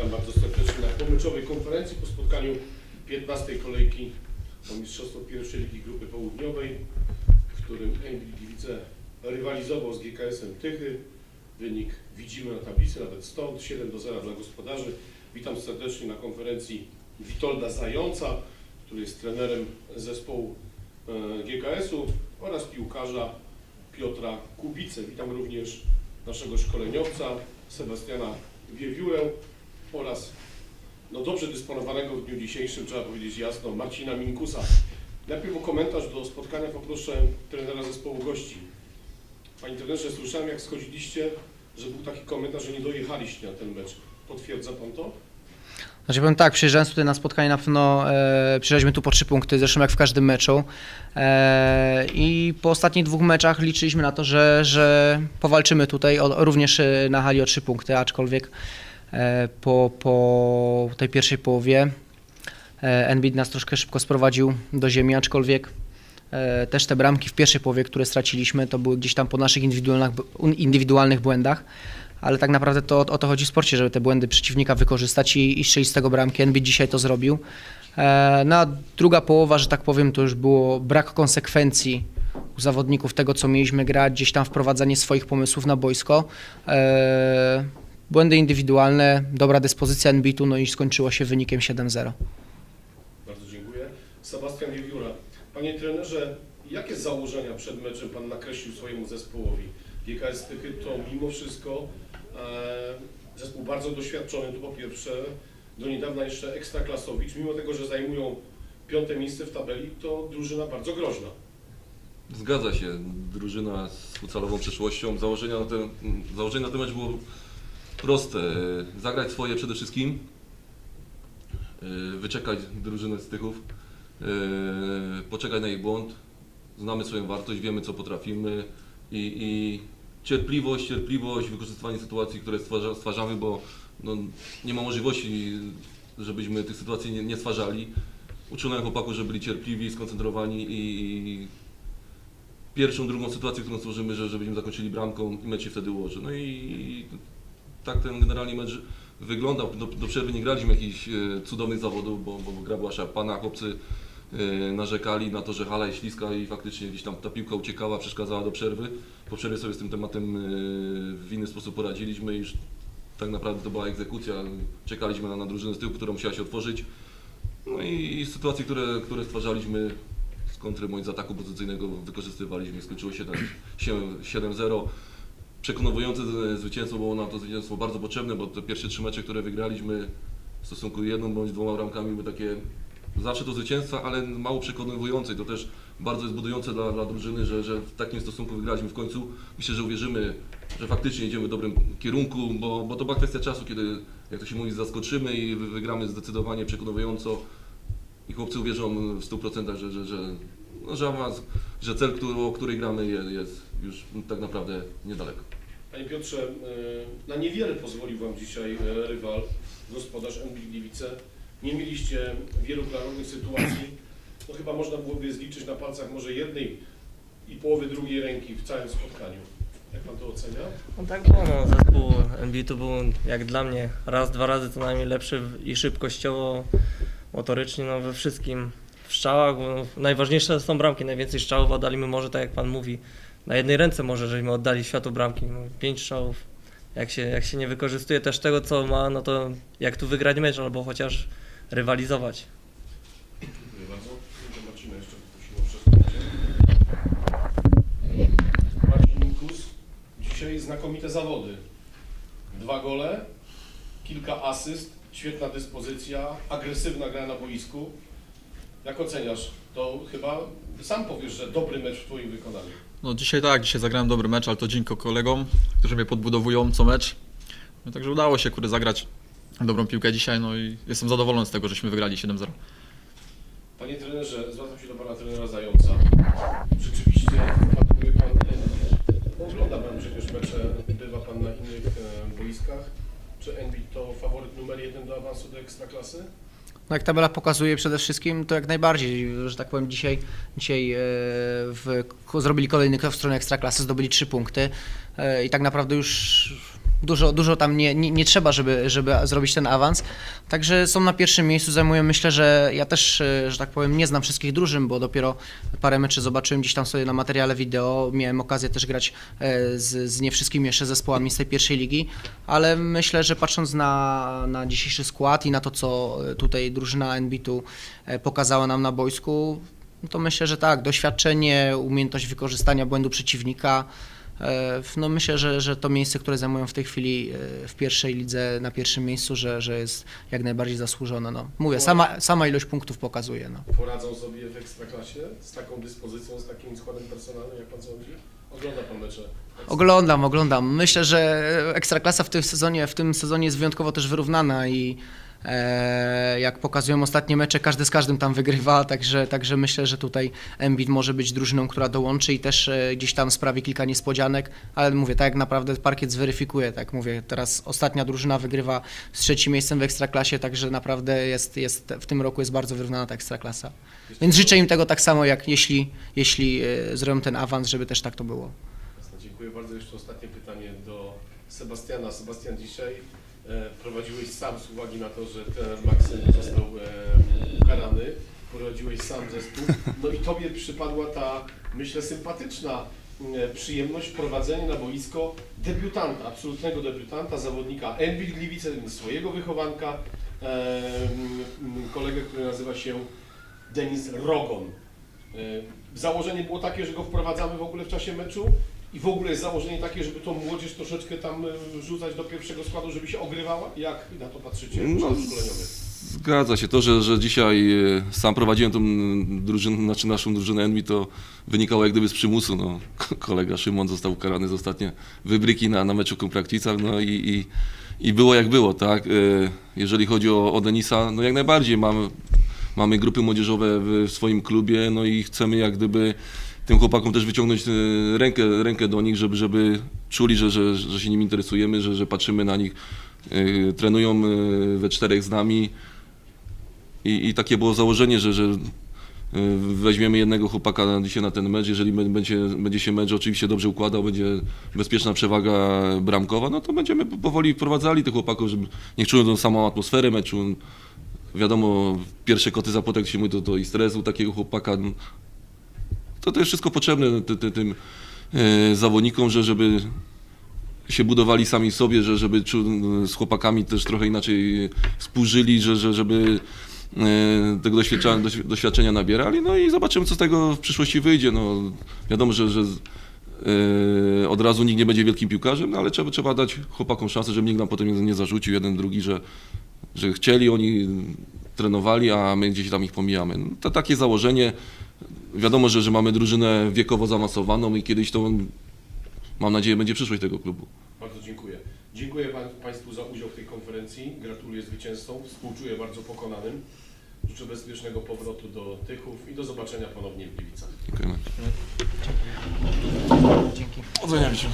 Witam bardzo serdecznie na pomyczowej konferencji po spotkaniu 15. kolejki o Mistrzostwo pierwszej Ligi Grupy Południowej, w którym Emil Gliwice rywalizował z GKS-em Tychy. Wynik widzimy na tablicy, nawet stąd 7 do 0 dla gospodarzy. Witam serdecznie na konferencji Witolda Zająca, który jest trenerem zespołu e, GKS-u oraz piłkarza Piotra Kubice. Witam również naszego szkoleniowca Sebastiana Wiewiórę oraz no dobrze dysponowanego w dniu dzisiejszym, trzeba powiedzieć jasno, Marcina Minkusa. Najpierw o komentarz do spotkania poproszę trenera zespołu gości. Panie trenerze, słyszałem jak schodziliście, że był taki komentarz, że nie dojechaliście na ten mecz. Potwierdza Pan to? Znaczy powiem tak, przyjeżdżając tutaj na spotkanie na pewno e, przyjeżdżaliśmy tu po trzy punkty, zresztą jak w każdym meczu. E, I po ostatnich dwóch meczach liczyliśmy na to, że, że powalczymy tutaj o, również e, na hali o trzy punkty, aczkolwiek po, po tej pierwszej połowie e, Enbit nas troszkę szybko sprowadził do ziemi, aczkolwiek e, też te bramki w pierwszej połowie, które straciliśmy, to były gdzieś tam po naszych indywidualnych, indywidualnych błędach. Ale tak naprawdę to o to chodzi w sporcie, żeby te błędy przeciwnika wykorzystać i, i strzelić z tego bramki. NB dzisiaj to zrobił. E, no a druga połowa, że tak powiem, to już było brak konsekwencji u zawodników tego, co mieliśmy grać, gdzieś tam wprowadzanie swoich pomysłów na boisko. Błędy indywidualne, dobra dyspozycja NB-tu, no i skończyło się wynikiem 7-0. Bardzo dziękuję. Sebastian Wiewióra. Panie trenerze, jakie założenia przed meczem Pan nakreślił swojemu zespołowi? GKS Tychy to mimo wszystko e, zespół bardzo doświadczony, to po pierwsze, do niedawna jeszcze ekstraklasowicz, mimo tego, że zajmują piąte miejsce w tabeli, to drużyna bardzo groźna. Zgadza się, drużyna z futsalową przeszłością. Założenia na ten, założenie na ten mecz było proste. Zagrać swoje przede wszystkim, yy, wyczekać drużynę z Tychów, yy, poczekać na ich błąd. Znamy swoją wartość, wiemy co potrafimy i, i cierpliwość, cierpliwość, wykorzystywanie sytuacji, które stwarza, stwarzamy, bo no, nie ma możliwości, żebyśmy tych sytuacji nie, nie stwarzali. Uczyłem chłopaków, że byli cierpliwi, skoncentrowani i pierwszą, drugą sytuację, którą stworzymy, że żebyśmy zakończyli bramką i mecz się wtedy ułoży. No i tak ten generalnie mecz wyglądał. Do, do przerwy nie graliśmy jakichś e, cudownych zawodów, bo, bo gra była szarpana, chłopcy e, narzekali na to, że hala jest śliska i faktycznie gdzieś tam ta piłka uciekała, przeszkadzała do przerwy. Po przerwie sobie z tym tematem e, w inny sposób poradziliśmy i tak naprawdę to była egzekucja. Czekaliśmy na, na drużynę z tyłu, która musiała się otworzyć. No i, i sytuacje, które, które stwarzaliśmy z kontry bądź z ataku pozycyjnego wykorzystywaliśmy. Skończyło się tak 7-0. Przekonujące zwycięstwo było nam to zwycięstwo bardzo potrzebne, bo te pierwsze trzy mecze, które wygraliśmy w stosunku jedną bądź dwoma bramkami były takie zawsze to zwycięstwa, ale mało przekonujące. To też bardzo jest budujące dla, dla drużyny, że, że w takim stosunku wygraliśmy w końcu. Myślę, że uwierzymy, że faktycznie idziemy w dobrym kierunku, bo, bo to była kwestia czasu, kiedy, jak to się mówi, zaskoczymy i wy- wygramy zdecydowanie przekonująco i chłopcy uwierzą w 100%, że, że, że, no, że awans, że cel, który, o który gramy jest już tak naprawdę niedaleko. Panie Piotrze, e, na niewiele pozwolił Wam dzisiaj e, rywal, gospodarz NB Gliwice. Nie mieliście wielu klarownych sytuacji. No chyba można byłoby zliczyć na palcach może jednej i połowy drugiej ręki w całym spotkaniu. Jak Pan to ocenia? No tak było, no, zespół NBT był jak dla mnie raz, dwa razy co najmniej lepszy i szybkościowo, motorycznie, no we wszystkim. W strzałach, bo najważniejsze są bramki, najwięcej strzałów oddaliśmy może, tak jak Pan mówi, na jednej ręce może, żeśmy oddali światu bramki, no, pięć strzałów. Jak się, jak się nie wykorzystuje też tego, co ma, no to jak tu wygrać mecz, albo chociaż rywalizować. Dzisiaj znakomite zawody. Dwa gole, kilka asyst, świetna dyspozycja, agresywna gra na boisku. Jak oceniasz? To chyba sam powiesz, że dobry mecz w Twoim wykonaniu. No dzisiaj tak, dzisiaj zagrałem dobry mecz, ale to dzięki kolegom, którzy mnie podbudowują co mecz. No, także udało się kurde zagrać dobrą piłkę dzisiaj, no i jestem zadowolony z tego, żeśmy wygrali 7-0. Panie trenerze, zwracam się do Pana trenera Zająca. Rzeczywiście wpatruje Pan, e, ogląda Pan przecież mecze, bywa Pan na innych e, boiskach. Czy Enbit to faworyt numer jeden do awansu do Ekstraklasy? No jak tabela pokazuje przede wszystkim, to jak najbardziej, że tak powiem, dzisiaj, dzisiaj e, w, zrobili kolejny krok w stronę Ekstraklasy, zdobyli trzy punkty e, i tak naprawdę już Dużo, dużo tam nie, nie, nie trzeba, żeby, żeby zrobić ten awans. Także są na pierwszym miejscu, zajmują myślę, że ja też, e, że tak powiem, nie znam wszystkich drużyn, bo dopiero parę meczy zobaczyłem gdzieś tam sobie na materiale wideo. Miałem okazję też grać e, z, z nie wszystkimi jeszcze zespołami z tej pierwszej ligi, ale myślę, że patrząc na, na dzisiejszy skład i na to, co tutaj drużyna NB-tu e, pokazała nam na boisku, to myślę, że tak, doświadczenie, umiejętność wykorzystania błędu przeciwnika. E, No myślę, że, że to miejsce, które zajmują w tej chwili e, w pierwszej lidze na pierwszym miejscu, że, że jest jak najbardziej zasłużone. No. Mówię, sama, sama ilość punktów pokazuje. No. Poradzą sobie w Ekstraklasie z taką dyspozycją, z takim składem personalnym, jak Pan sądzi? Ogląda Pan mecze? Oglądam, oglądam. Myślę, że Ekstraklasa w tym sezonie, w tym sezonie jest wyjątkowo też wyrównana i jak pokazują ostatnie mecze, każdy z każdym tam wygrywa, także, także myślę, że tutaj Embiid może być drużyną, która dołączy i też e, gdzieś tam sprawi kilka niespodzianek, ale mówię, tak naprawdę parkiet zweryfikuje, tak mówię, teraz ostatnia drużyna wygrywa z trzecim miejscem w Ekstraklasie, także naprawdę jest, jest w tym roku jest bardzo wyrównana ta Ekstraklasa. Więc życzę im tego tak samo, jak jeśli, jeśli e, zrobią ten awans, żeby też tak to było. Dziękuję bardzo. Jeszcze ostatnie pytanie do Sebastiana. Sebastian, dzisiaj e, prowadziłeś sam z uwagi na to, że trener Maksym został e, ukarany. Prowadziłeś sam zespół. No i Tobie przypadła ta, myślę, sympatyczna e, przyjemność prowadzenia na boisko debiutanta, absolutnego debiutanta, zawodnika Envil Gliwice, swojego wychowanka, e, kolegę, który nazywa się Denis Rogon. E, Założenie było takie, że go wprowadzamy w ogóle w czasie meczu i w ogóle jest założenie takie, żeby tą młodzież troszeczkę tam e, wrzucać do pierwszego składu, żeby się ogrywała? Jak na to patrzycie, No? Zgadza się. To, że, że dzisiaj e, sam prowadziłem tą drużynę, znaczy naszą drużynę Envy, to wynikało jak gdyby z przymusu. No, kolega Szymon został ukarany za ostatnie wybryki na, na meczu Kompraktica, no i, i, i było jak było, tak. E, Jeżeli chodzi o, o Denisa, no jak najbardziej mamy, mamy grupy młodzieżowe w swoim klubie, no i chcemy jak gdyby tym chłopakom też wyciągnąć e, rękę, rękę do nich, żeby, żeby czuli, że, że, że się nim interesujemy, że, że patrzymy na nich. E, Trenują e, we czterech z nami, i, I takie było założenie, że, że weźmiemy jednego chłopaka dzisiaj na ten mecz. Jeżeli bę- będzie, będzie się mecz oczywiście dobrze układał, będzie bezpieczna przewaga bramkowa, no to będziemy powoli wprowadzali tych chłopaków, żeby niech czują tą samą atmosferę meczu. Wiadomo, pierwsze koty za płotek się mówi, to, to i stresu takiego chłopaka. To, to jest wszystko potrzebne ty, ty, tym e, zawodnikom, że żeby się budowali sami sobie, że żeby z chłopakami też trochę inaczej współżyli, że, że, żeby e, tego doświadczenia, doświ- doświadczenia nabierali, no i zobaczymy, co z tego w przyszłości wyjdzie. No, wiadomo, że, że e, od razu nikt nie będzie wielkim piłkarzem, no, ale trzeba, trzeba dać chłopakom szansę, żeby nikt nam potem nie zarzucił, jeden, drugi, że, że chcieli, oni trenowali, a my gdzieś tam ich pomijamy. No, to takie założenie. Wiadomo, że, że mamy drużynę wiekowo zaawansowaną i kiedyś to, mam nadzieję, będzie przyszłość tego klubu. Bardzo dziękuję. Dziękuję pan, Państwu za udział w tej konferencji. Gratuluję zwycięzcom. Współczuję bardzo pokonanym. Życzę bezpiecznego powrotu do Tychów i do zobaczenia ponownie w Gliwicach. Dziękujemy. Dzięki. Odzeniam się.